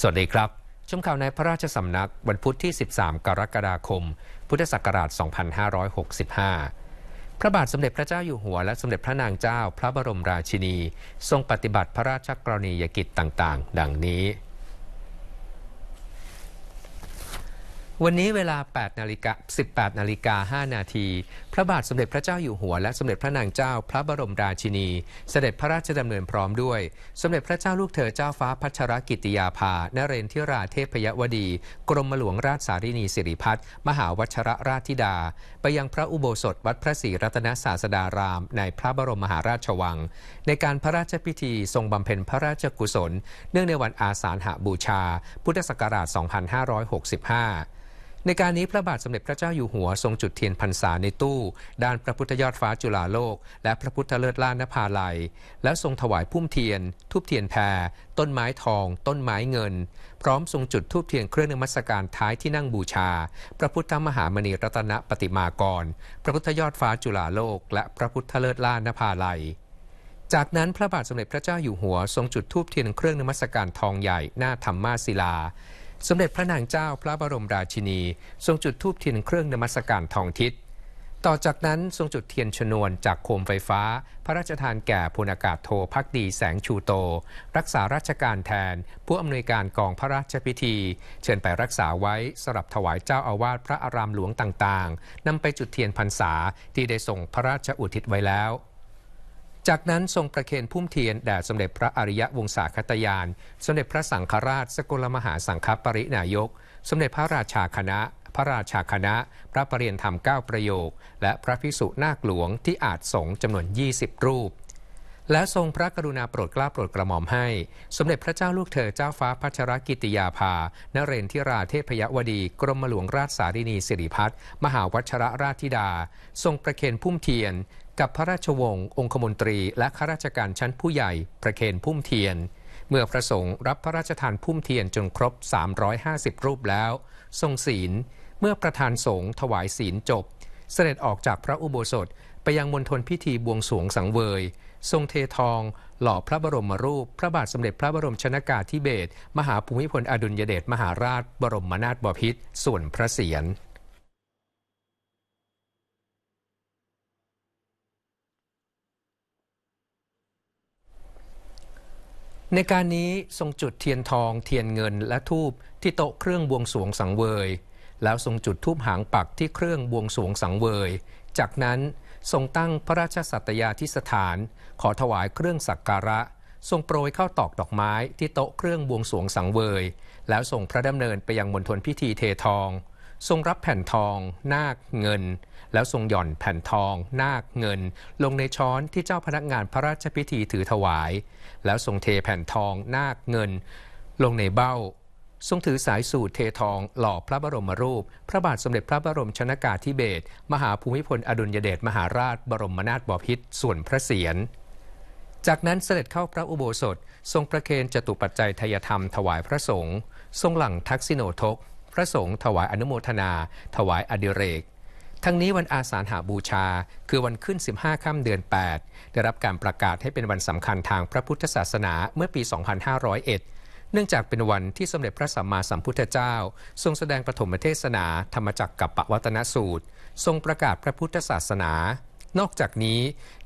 สวัสดีครับ ชมข่าวในพระราชสำนักวันพุธที่ 13 กรกฎาคม พุทธศักราช 2565 พระบาทสมเด็จพระเจ้าอยู่หัว และสมเด็จพระนางเจ้า พระบรมราชินี ทรงปฏิบัติพระราชกรณียกิจต่าง ๆ ดังนี้ วันนี้เวลา 8 นาฬิกา 18 นาฬิกา 5 นาที พระบาทสมเด็จพระเจ้าอยู่หัว และสมเด็จพระนางเจ้าพระบรมราชินี เสด็จพระราชดำเนินพร้อมด้วย สมเด็จพระเจ้าลูกเธอเจ้าฟ้าพัชรกิติยาภา นเรนทิราเทพยวดี กรมหลวงราชสารินีสิริพัฒน์มหาวัชรราชธิดา ไปยังพระอุโบสถวัดพระศรีรัตนศาสดาราม ในพระบรมมหาราชวัง ในการพระราชพิธีทรงบำเพ็ญพระราชกุศล เนื่องในวันอาสาฬหบูชา พุทธศักราช 2565 ในการนี้พระบาทสมเด็จพระเจ้าอยู่หัวทรงจุดเทียนพรรษาในตู้ ด้านพระพุทธยอดฟ้าจุฬาโลก และพระพุทธเลิศล้านนภาลัย และทรงถวายพุ่มเทียน ทูบเทียนแพร ต้นไม้ทอง ต้นไม้เงิน พร้อมทรงจุดทูบเทียนเครื่องนมัสการท้ายที่นั่งบูชา พระพุทธมหามณีรัตนปฏิมากร พระพุทธยอดฟ้าจุฬาโลก และพระพุทธเลิศล้านนภาลัยจากนั้นพระบาทสมเด็จพระเจ้าอยู่หัว ทรงจุดธูปเทียนเครื่องนมัสการทองใหญ่หน้าธรรมมาศิลา สมเด็จพระนางเจ้าพระบรมราชินี ทรงจุดธูปเทียนเครื่องนมัสการทองทิศ ต่อจากนั้นทรงจุดเทียนชนวนจากโคมไฟฟ้า พระราชทานแก่พลอากาศโทพักดีแสงชูโต รักษาราชการแทน ผู้อำนวยการกองพระราชพิธี เชิญไปรักษาไว้สำหรับถวายเจ้าอาวาสพระอารามหลวงต่างๆนำไปจุดเทียนพรรษาที่ได้ส่งพระราชอุทิศไว้แล้ว จากนั้นทรงประเคนพุ่มเทียนแด่สมเด็จพระอริยวงศาคตยาน สมเด็จพระสังฆราช สกลมหาสังฆปรินายก สมเด็จพระราชาคณะ พระราชาคณะ พระประรียนธรรมเก้าประโยค และพระภิกษุนาคหลวงที่อาจสงจำนวน 20 รูป และทรงพระกรุณาโปรดเกล้าโปรดกระหม่อมให้ สมเด็จพระเจ้าลูกเธอเจ้าฟ้าพัชรกิติยาภา นเรนทิราเทพยวดี กรมหลวงราชสารินีสิริพัฒน์มหาวัชรราชธิดา ทรงประเคนพุ่มเทียน กับพระราชวงศ์องคมนตรีและข้าราชการชั้นผู้ใหญ่ประเคนพุ่มเทียน เมื่อพระสงฆ์รับพระราชทานพุ่มเทียนจนครบ 350 รูปแล้ว ทรงศีล เมื่อประธานสงฆ์ถวายศีลจบ เสด็จออกจากพระอุโบสถไปยังมณฑลพิธีบวงสรวงสังเวย ทรงเททอง หล่อพระบรมรูป พระบาทสมเด็จพระบรมชนากาธิเบศมหาภูมิพลอดุลยเดชมหาราช บรมนาถบพิตรส่วนพระเศียร ในการนี้ทรงจุดเทียนทอง เทียนเงินและทูบที่โต๊ะเครื่องบวงสวงสังเวย แล้วทรงจุดทูบหางปักที่เครื่องบวงสวงสังเวย จากนั้นทรงตั้งพระราชสัตยาธิสถาน ขอถวายเครื่องสักการะ ทรงโปรยเข้าตอกดอกไม้ที่โต๊ะเครื่องบวงสวงสังเวย แล้วส่งพระดำเนินไปยังมณฑลพิธีเททอง ทรงรับแผ่นทอง นาคเงิน แล้วทรงหย่อนแผ่นทอง นาคเงิน ลงในช้อนที่เจ้าพนักงานพระราชพิธีถือถวาย แล้วทรงเทแผ่นทอง นาคเงิน ลงในเบ้า ทรงถือสายสูตรเททองหล่อพระบรมรูป พระบาทสมเด็จพระบรมชนากาธิเบศรมหาภูมิพลอดุลยเดชมหาราช บรมนาถบพิตรส่วนพระเศียรจากนั้นเสด็จเข้าพระอุโบสถ ทรงประเคนจตุปัจจัยทายธรรมถวายพระสงฆ์ทรงหลังทักษิโนทก พระสงฆ์ถวายอนุโมทนา ถวายอดิเรก ทั้งนี้วันอาสาฬหาบูชา คือวันขึ้น 15 ค่ำเดือน 8 ได้รับการประกาศให้เป็นวันสำคัญทางพระพุทธศาสนาเมื่อปี 2501เนื่องจากเป็นวันที่สมเด็จพระสัมมาสัมพุทธเจ้า ทรงแสดงปฐมเทศนาธรรมจักรกับปวัตนสูตร ทรงประกาศพระพุทธศาสนา นอกจากนี้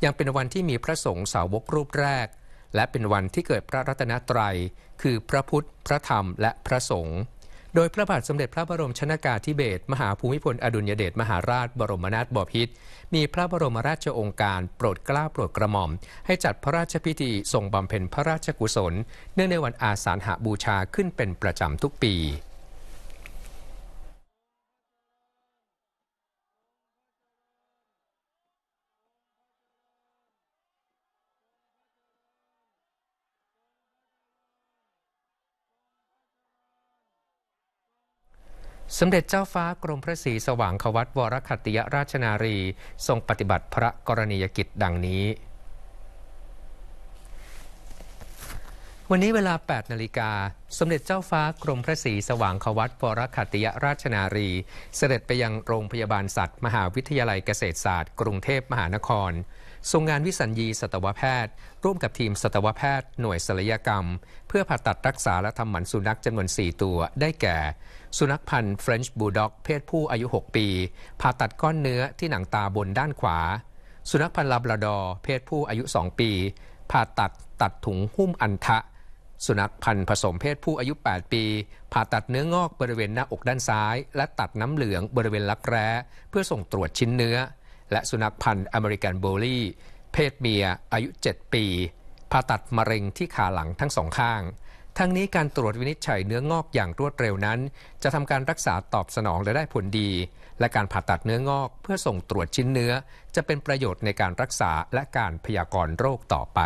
ยังเป็นวันที่มีพระสงฆ์สาวกรูปแรก และเป็นวันที่เกิดพระรัตนตรัย คือพระพุทธ พระธรรม และพระสงฆ์ โดยพระบาทสมเด็จพระบรมชนากาธิเบศรมหาภูมิพลอดุลยเดชมหาราชบรมนาถบพิตรมีพระบรมราชโองการโปรดเกล้าโปรดกระหม่อม ให้จัดพระราชพิธีทรงบำเพ็ญพระราชกุศล เนื่องในวันอาสาฬหบูชาขึ้นเป็นประจำทุกปี สมเด็จเจ้าฟ้ากรมพระศรีสว่างควัตวรคัตติยราชนารี ทรงปฏิบัติพระกรณียกิจดังนี้ วันนี้เวลา 8 นาฬิกา สมเด็จเจ้าฟ้ากรมพระศรีสว่างควัตวรคัตติยราชนารี เสด็จไปยังโรงพยาบาลสัตว์ มหาวิทยาลัยเกษตรศาสตร์ กรุงเทพมหานคร ทรงงานวิสัญญีสัตวแพทย์ ร่วมกับทีมสัตวแพทย์หน่วยศัลยกรรม เพื่อผ่าตัดรักษาและทำหมันสุนัขจำนวน 4 ตัว ได้แก่ สุนัขพันธุ์ French Bulldog เพศผู้อายุ 6 ปี ผ่าตัดก้อนเนื้อที่หนังตาบนด้านขวา สุนัขพันธุ์ลาบราดอร์เพศผู้อายุ 2 ปี ผ่าตัดตัดถุงหุ้มอันทะ สุนัขพันธุ์ผสมเพศผู้อายุ 8 ปี ผ่าตัดเนื้องอกบริเวณหน้าอกด้านซ้าย และตัดน้ำเหลืองบริเวณรักแร้ เพื่อส่งตรวจชิ้นเนื้อ และสุนัขพันธุ์อเมริกันโบลี่ เพศเมีย อายุ 7 ปี ผ่าตัดมะเร็งที่ขาหลังทั้งสองข้าง ทั้งนี้การตรวจวินิจฉัยเนื้องอกอย่างรวดเร็วนั้น จะทำการรักษาตอบสนองและได้ผลดี และการผ่าตัดเนื้องอกเพื่อส่งตรวจชิ้นเนื้อ จะเป็นประโยชน์ในการรักษาและการพยากรณ์โรคต่อไป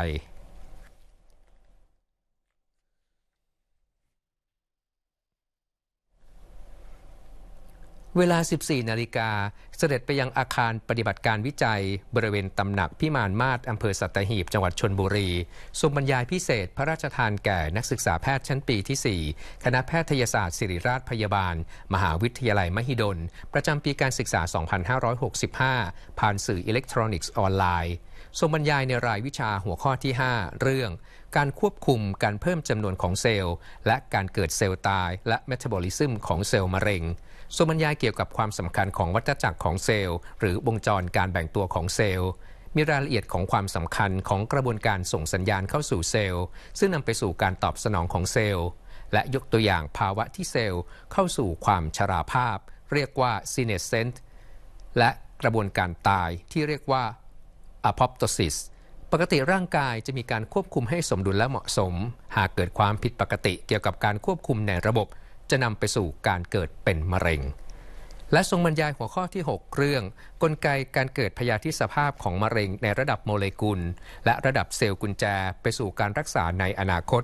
เวลา 14 นาฬิกา เสด็จไปยังอาคารปฏิบัติการวิจัย บริเวณตำหนักพิมานมาศอำเภอสัตหีบ จังหวัดชนบุรีทรงบรรยายพิเศษพระราชทานแก่นักศึกษาแพทย์ชั้นปีที่ 4 คณะแพทยศาสตร์ศิริราชพยาบาล มหาวิทยาลัยมหิดล ประจำปีการศึกษา 2565 ผ่านสื่ออิเล็กทรอนิกส์ออนไลน์ทรงบรรยายในรายวิชาหัวข้อที่ 5 เรื่อง การควบคุมการเพิ่มจำนวนของเซลล์ และการเกิดเซลล์ตาย และเมตาบอลิซึมของเซลล์มะเร็ง ทรงบรรยายเกี่ยวกับความสำคัญของวัฏจักรของเซลล์ หรือวงจรการแบ่งตัวของเซลล์ มีรายละเอียดของความสำคัญของกระบวนการส่งสัญญาณเข้าสู่เซลล์ ซึ่งนำไปสู่การตอบสนองของเซลล์ และยกตัวอย่างภาวะที่เซลล์เข้าสู่ความชราภาพ เรียกว่า senescent และกระบวนการตายที่เรียกว่า apoptosis ปกติร่างกายจะมีการควบคุมให้สมดุลและเหมาะสม หากเกิดความผิดปกติเกี่ยวกับการควบคุมในระบบ จะนำไปสู่การเกิดเป็นมะเร็ง และทรงบรรยายหัวข้อที่ 6 เรื่อง กลไกการเกิดพยาธิสภาพของมะเร็งในระดับโมเลกุล และระดับเซลล์กุญแจ ไปสู่การรักษาในอนาคต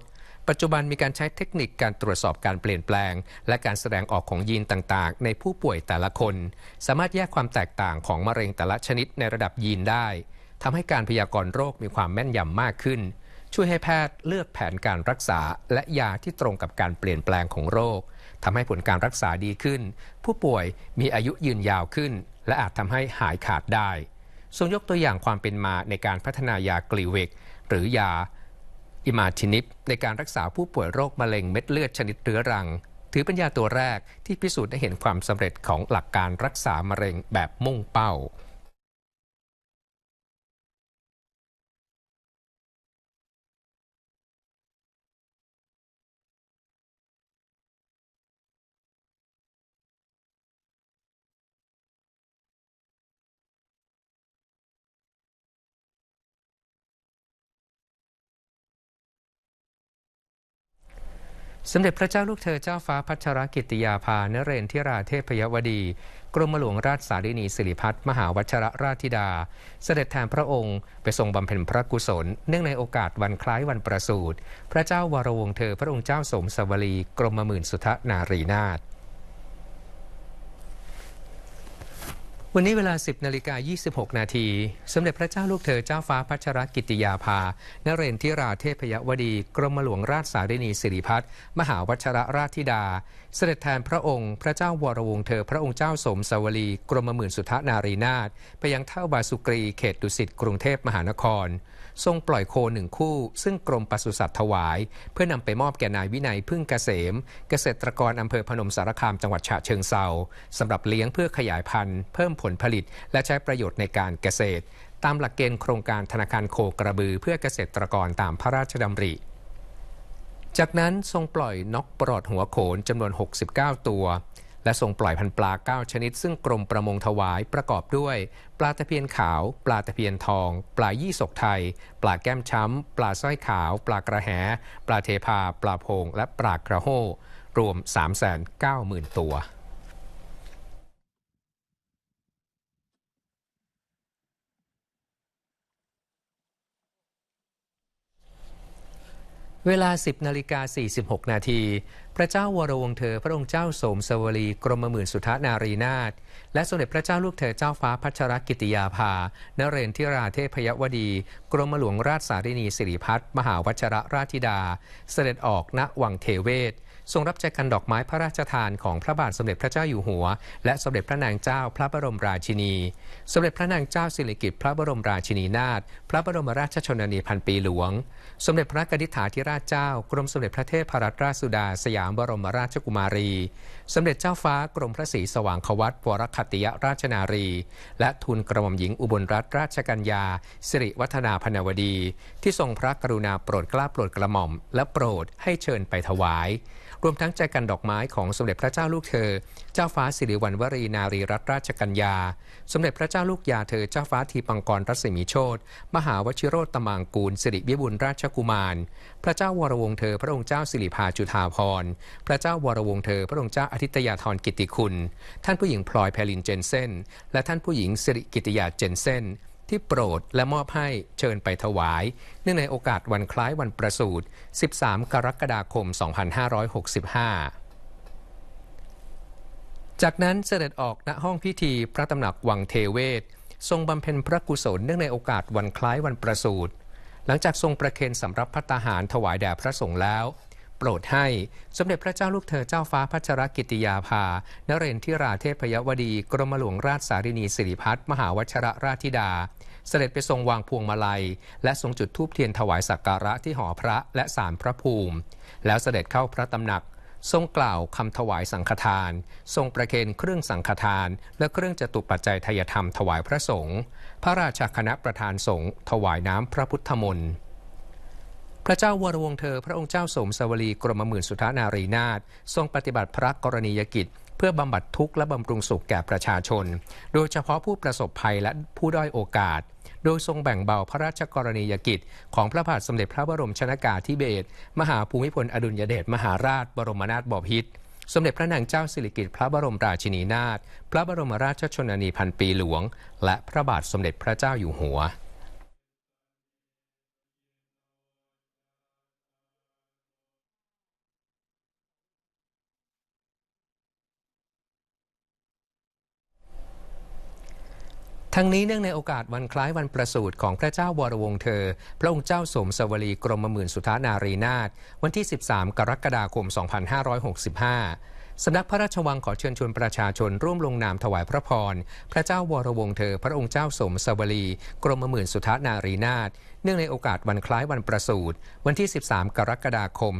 ปัจจุบันมีการใช้เทคนิคการตรวจสอบการเปลี่ยนแปลง และการแสดงออกของยีนต่างๆ ในผู้ป่วยแต่ละคน สามารถแยกความแตกต่างของมะเร็งแต่ละชนิดในระดับยีนได้ทำให้การพยากรณ์โรคมีความแม่นยำมากขึ้น ช่วยให้แพทย์เลือกแผนการรักษา และยาที่ตรงกับการเปลี่ยนแปลงของโรค ทำให้ผลการรักษาดีขึ้น ผู้ป่วยมีอายุยืนยาวขึ้น และอาจทำให้หายขาดได้ทรงยกตัวอย่างความเป็นมาในการพัฒนายากลีเวก หรือยาอิมาทินิปในการรักษาผู้ป่วยโรคมะเร็งเม็ดเลือดชนิดเรื้อรัง ถือเป็นยาตัวแรกที่พิสูจน์ได้เห็นความสำเร็จของหลักการรักษามะเร็งแบบมุ่งเป้า สมเด็จพระเจ้าลูกเธอเจ้าฟ้าพัชรกิติยาภานเรนทิราเทพยวดี กรมหลวงราชสารินีสิริพัฒน์มหาวัชรราชธิดา เสด็จแทนพระองค์ ไปทรงบำเพ็ญพระกุศล เนื่องในโอกาสวันคล้ายวันประสูติพระเจ้าวรวงเธอพระองค์เจ้าสมสวลี กรมหมื่นสุทธนารีนาถ วันนี้เวลา 10นาฬิกา26 นาที สมเด็จพระเจ้าลูกเธอเจ้าฟ้าพัชรกิติยาภา นเรนทิราเทพยวดี กรมหลวงราชสารินีสิริพัฒน์มหาวัชรราชธิดา เสด็จแทนพระองค์ พระเจ้าวรวงเธอ พระองค์เจ้าสมสวลี กรมหมื่นสุทธนารีนาถไปยังเท่าบาสุกรี เขตดุสิตกรุงเทพมหานคร ทรงปล่อยโคหนึ่งคู่ ซึ่งกรมปศุสัตว์ถวาย เพื่อนำไปมอบแก่นายวินัยพึ่งเกษม เกษตรกรอำเภอพนมสารคามจังหวัดฉะเชิงเซาสำหรับเลี้ยงเพื่อขยายพันธุ์ เพิ่มผลผลิต และใช้ประโยชน์ในการเกษตร ตามหลักเกณฑ์โครงการธนาคารโคกระบือเพื่อเกษตรกรตามพระราชดำริจากนั้นทรงปล่อยนกปลอดหัวโขนจำนวน 69 ตัว และทรงปล่อยพันธุ์ปลา 9 ชนิด ซึ่งกรมประมงถวายประกอบด้วย ปลาตะเพียนขาว ปลาตะเพียนทอง ปลายี่สกไทย ปลาแก้มช้ำ ปลาสร้อยขาว ปลากระแห ปลาเทพา ปลาโพง และปลากระโหรวม 390,000 ตัว เวลา 10นาฬิกา46 นาที พระเจ้าวรวงเธอพระองค์เจ้าโสมสวรีกรมหมื่นสุทนารีนาถและสมเด็จพระเจ้าลูกเธอเจ้าฟ้าพัชรกิติยาภานเรนทิราเทพยวดี กรมหลวงราชสารินีสิริพัฒน์มหาวัชรราชธิดา เสด็จออกณวังเทเวศ ทรงรับแจกันดอกไม้พระราชทานของพระบาทสมเด็จพระเจ้าอยู่หัว และสมเด็จพระนางเจ้าพระบรมราชินี สมเด็จพระนางเจ้าสิริกิติ์พระบรมราชินีนาถพระบรมราชชนนีพันปีหลวง สมเด็จพระกนิษฐาธิราชเจ้า กรมสมเด็จพระเทพรัตนราชสุดา สยามบรมราชกุมารี สมเด็จเจ้าฟ้ากรมพระศรีสว่างควัตวรคติยราชนารี และทูลกระหม่อมหญิงอุบลรัตนราชกัญญา สิริวัฒนาพนวดี ที่ทรงพระกรุณาโปรดเกล้าโปรดกระหม่อม และโปรดให้เชิญไปถวาย รวมทั้งใจกันดอกไม้ของสมเด็จพระเจ้าลูกเธอ เจ้าฟ้าสิริวัณวรีนารีรัตนราชกัญญา สมเด็จพระเจ้าลูกยาเธอเจ้าฟ้าทีปังกรรัศมีโชตมหาวชิโรตมางกูลสิริวิบุลราชกุมารพระเจ้าวรวงเธอ พระองค์เจ้าสิริภาจุฑาภรณ์พระเจ้าวรวงเธอ พระองค์เจ้าอาทิตยาธรกิติคุณ ท่านผู้หญิงพลอยแพลินเจนเซนและท่านผู้หญิงสิริกิติยาเจนเซนที่โปรดและมอบให้เชิญไปถวาย เนื่องในโอกาสวันคล้ายวันประสูติ 13 กรกฎาคม 2565จากนั้นเสด็จออกณห้องพิธีพระตำหนักวังเทเวศ ทรงบำเพ็ญพระกุศลเนื่องในโอกาสวันคล้ายวันประสูติ หลังจากทรงประเคนสำรับพัตาหารถวายแด่พระสงฆ์แล้ว โปรดให้สมเด็จพระเจ้าลูกเธอเจ้าฟ้าพัชรกิติยาภานเรนทิราเทพยวดี กรมหลวงราชสารินีสิริพัฒน์มหาวชรราธิดา เสด็จไปทรงวางพวงมาลัย และทรงจุดธูปเทียนถวายสักการะที่หอพระและสารพระภูมิ แล้วเสด็จเข้าพระตำหนัก ทรงกล่าวคำถวายสังฆทาน ทรงประเคนเครื่องสังฆทาน และเครื่องจตุปัจจัยทายธรรมถวายพระสงฆ์พระราชาคณะประธานสงฆ์ถวายน้ำพระพุทธมนต์พระเจ้าวรวงเธอพระองค์เจ้าสมสวลีกรมหมื่นสุทธานารีนาถทรงปฏิบัติพระกรณียกิจ เพื่อบำบัดทุกข์และบำรุงสุขแก่ประชาชน โดยเฉพาะผู้ประสบภัยและผู้ด้อยโอกาส โดยทรงแบ่งเบาพระราชกรณียกิจ ของพระบาทสมเด็จพระบรมชนากาธิเบศรมหาภูมิพลอดุลยเดชมหาราช บรมนาถบพิตรสมเด็จพระนางเจ้าสิริกิติ์พระบรมราชินีนาถพระบรมราชชนนีพันปีหลวง และพระบาทสมเด็จพระเจ้าอยู่หัว ทั้งนี้เนื่องในโอกาสวันคล้ายวันประสูติของพระเจ้าวรวงเธอ พระองค์เจ้าสมสวลีกรมหมื่นสุทธานารีนาถวันที่ 13 กรกฎาคม 2565 สำนักพระราชวังขอเชิญชวนประชาชนร่วมลงนามถวายพระพร พระเจ้าวรวงเธอ พระองค์เจ้าสมสวลีกรมหมื่นสุทธานารีนาถเนื่องในโอกาสวันคล้ายวันประสูติวันที่ 13 กรกฎาคม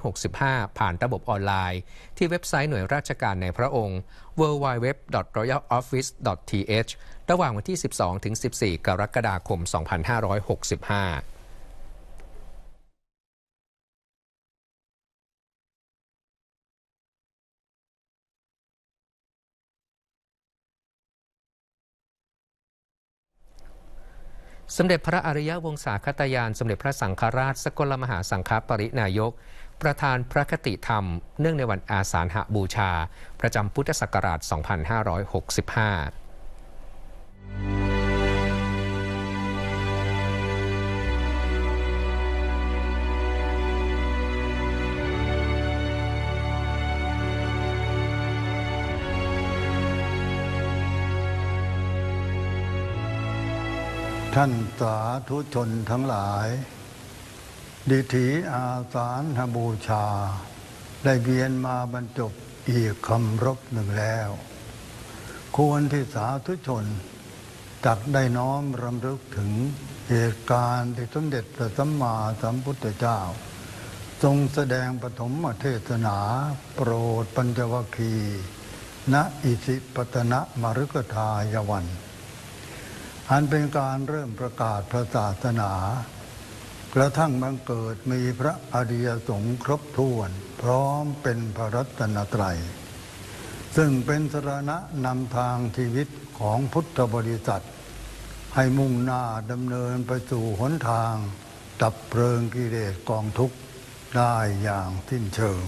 2565 ผ่านระบบออนไลน์ ที่เว็บไซต์หน่วยราชการในพระองค์ www.royaloffice.th ระหว่างวันที่ 12 ถึง 14 กรกฎาคม 2565สมเด็จพระอริยวงศาคตยาน สมเด็จพระสังฆราช สกลมหาสังฆปรินายก ประธานพระคติธรรม เนื่องในวันอาสาฬหบูชา ประจำพุทธศักราช 2565 ท่านสาธุชนทั้งหลาย ดิถีอาสาฬหบูชา ได้เวียนมาบรรจบอีกคำรบหนึ่งแล้ว ควรที่สาธุชนตักได้น้อมรำลึกถึงเหตุการณ์ที่สมเด็จพระสัมมาสัมพุทธเจ้า ทรงแสดงปฐมเทศนาโปรดปัญจวคี ณอิสิปตนะมรุกทายวัน อันเป็นการเริ่มประกาศพระศาสนา กระทั่งบังเกิดมีพระอริยสงฆ์ครบถ้วน พร้อมเป็นพระรัตนตรัย ซึ่งเป็นสรณะนำทางชีวิตของพุทธบริษัท ให้มุ่งหน้าดำเนินไปสู่หนทางดับเพลิงกิเลสกองทุกข์ได้อย่างสิ้นเชิง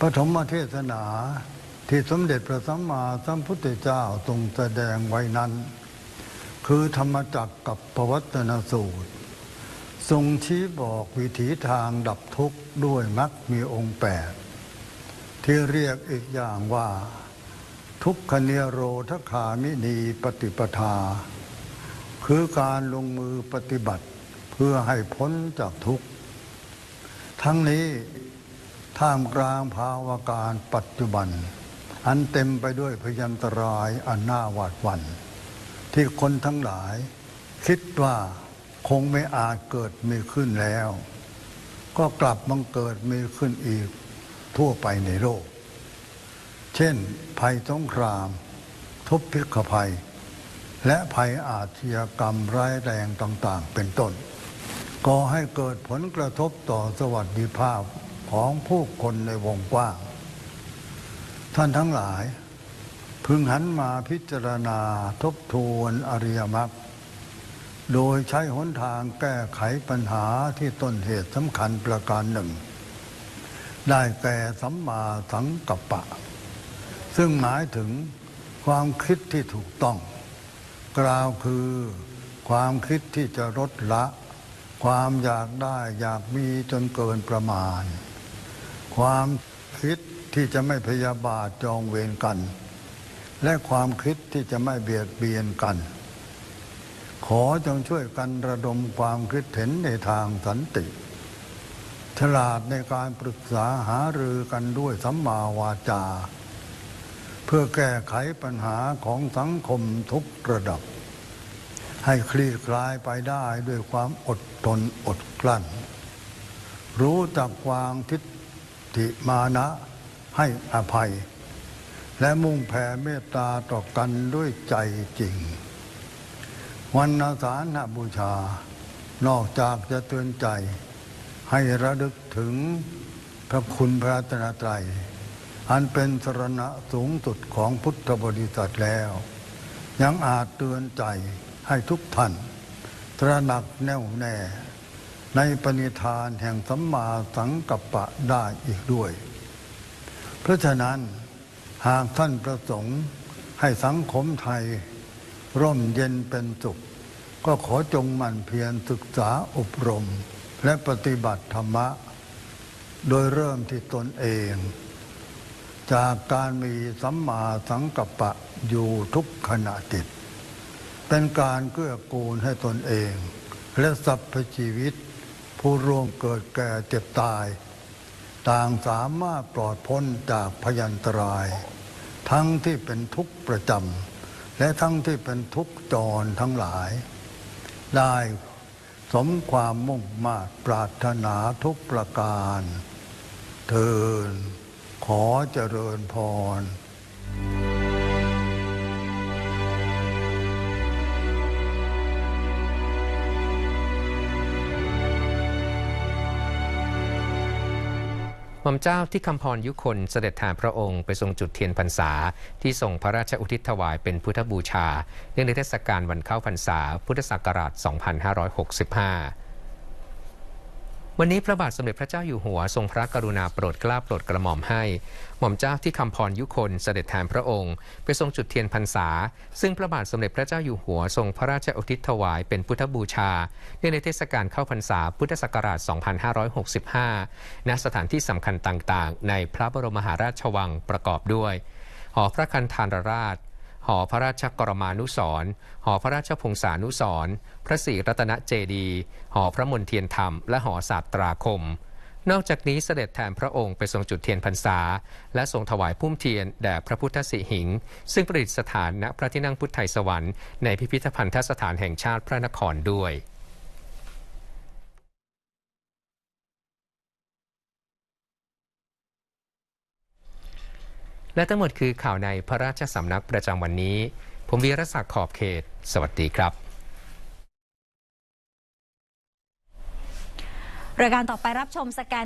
ปฐมเทศนาที่สมเด็จพระสัมมาสัมพุทธเจ้าทรงแสดงไว้นั้น คือธรรมจักกับปวัตนสูตร ทรงชี้บอกวิถีทางดับทุกข์ด้วยมรรคมีองค์แปดที่เรียกอีกอย่างว่า ทุกขเนโรธคามินีปฏิปทา คือการลงมือปฏิบัติเพื่อให้พ้นจากทุกข์ ทั้งนี้ท่ามกลางภาวะการปัจจุบัน อันเต็มไปด้วยพยันตรายอันน่าหวาดหวัน่น ที่คนทั้งหลาย คิดว่าคงไม่อาจเกิดมีขึ้นแล้ว ก็กลับบังเกิดมีขึ้นอีกทั่วไปในโลก เช่น ภัยสงคราม ทุพพิกภัย และภัยอาชญากรรมร้ายแรงต่างๆ เป็นต้นก่อให้เกิดผลกระทบต่อสวัสดิภาพของผู้คนในวงกว้าง ท่านทั้งหลาย พึงหันมาพิจารณาทบทวนอริยมรรคโดยใช้หนทางแก้ไขปัญหาที่ต้นเหตุสำคัญประการหนึ่ง ได้แก่สัมมาสังกัปปะ ซึ่งหมายถึงความคิดที่ถูกต้อง กล่าวคือความคิดที่จะลดละ ความอยากได้อยากมีจนเกินประมาณ ความคิดที่จะไม่พยาบาทจองเวรกัน และความคิดที่จะไม่เบียดเบียนกัน ขอจงช่วยกันระดมความคิดเห็นในทางสันติ ฉลาดในการปรึกษาหารือกันด้วยสัมมาวาจา เพื่อแก้ไขปัญหาของสังคมทุกระดับ ให้คลี่คลายไปได้ด้วยความอดทนอดกลั้น รู้จักวางทิฏฐิมานะให้อภัย และมุ่งแผ่เมตตาต่อกันด้วยใจจริง วันอาสาฬหบูชา นอกจากจะเตือนใจ ให้ระลึกถึงพระคุณพระตนตรัย อันเป็นสรณะสูงสุดของพุทธบริษัทแล้ว ยังอาจเตือนใจให้ทุกท่าน ตระหนักแน่วแน่ ในปณิธานแห่งสัมมาสังกัปปะได้อีกด้วย เพราะฉะนั้น หากท่านประสงค์ให้สังคมไทย ร่มเย็นเป็นสุข ก็ขอจงหมั่นเพียรศึกษาอบรม และปฏิบัติธรรมะ โดยเริ่มที่ตนเอง จากการมีสัมมาสังกัปปะอยู่ทุกขณะจิต เป็นการเกื้อกูลให้ตนเอง และสรรพชีวิต ผู้ร่วมเกิดแก่เจ็บตาย ต่างสามารถปลอดพ้นจากพยันตราย ทั้งที่เป็นทุกข์ประจำและทั้งที่เป็นทุกข์จรทั้งหลาย ได้สมความมุ่งมา่ปรารถนาทุกประการเทินขอเจริญพร หม่อมเจ้าที่คำพรยุคนเสด็จทานพระองค์ไปทรงจุดเทียนพรรษา ที่ส่งพระราชอุทิศถวายเป็นพุทธบูชา เนื่องในเทศกาลวันเข้าพรรษาพุทธศักราช 2565 วันนี้พระบาทสมเด็จพระเจ้าอยู่หัวทรงพระกรุณาโปรดเกล้าโปรดกระหม่อมให้ หม่อมเจ้าที่คำพรยุคนเสด็จแทนพระองค์ ไปทรงจุดเทียนพรรษา ซึ่งพระบาทสมเด็จพระเจ้าอยู่หัวทรงพระราชอุทิศถวายเป็นพุทธบูชาเนื่องในเทศกาลเข้าพรรษาพุทธศักราช 2565 ณ สถานที่สำคัญต่างๆ ในพระบรมมหาราชวังประกอบด้วย หอพระคันธารราช หอพระราชกรมานุสร์หอพระราชพงศานุสร์พระศรีรัตนเจดีย์หอพระมนเทียนธรรม และหอศาสตราคม นอกจากนี้เสด็จแทนพระองค์ไปทรงจุดเทียนพรรษา และทรงถวายพุ่มเทียนแด่พระพุทธสิหิง ซึ่งประดิษฐานณพระที่นั่งพุทธไทยสวรรค์ในพิพิธภัณฑสถานแห่งชาติพระนครด้วย และทั้งหมดคือข่าวในพระราชสำนักประจำวันนี้ ผมวีรศักดิ์ขอบเขต สวัสดีครับรายการต่อไปรับชมสแกน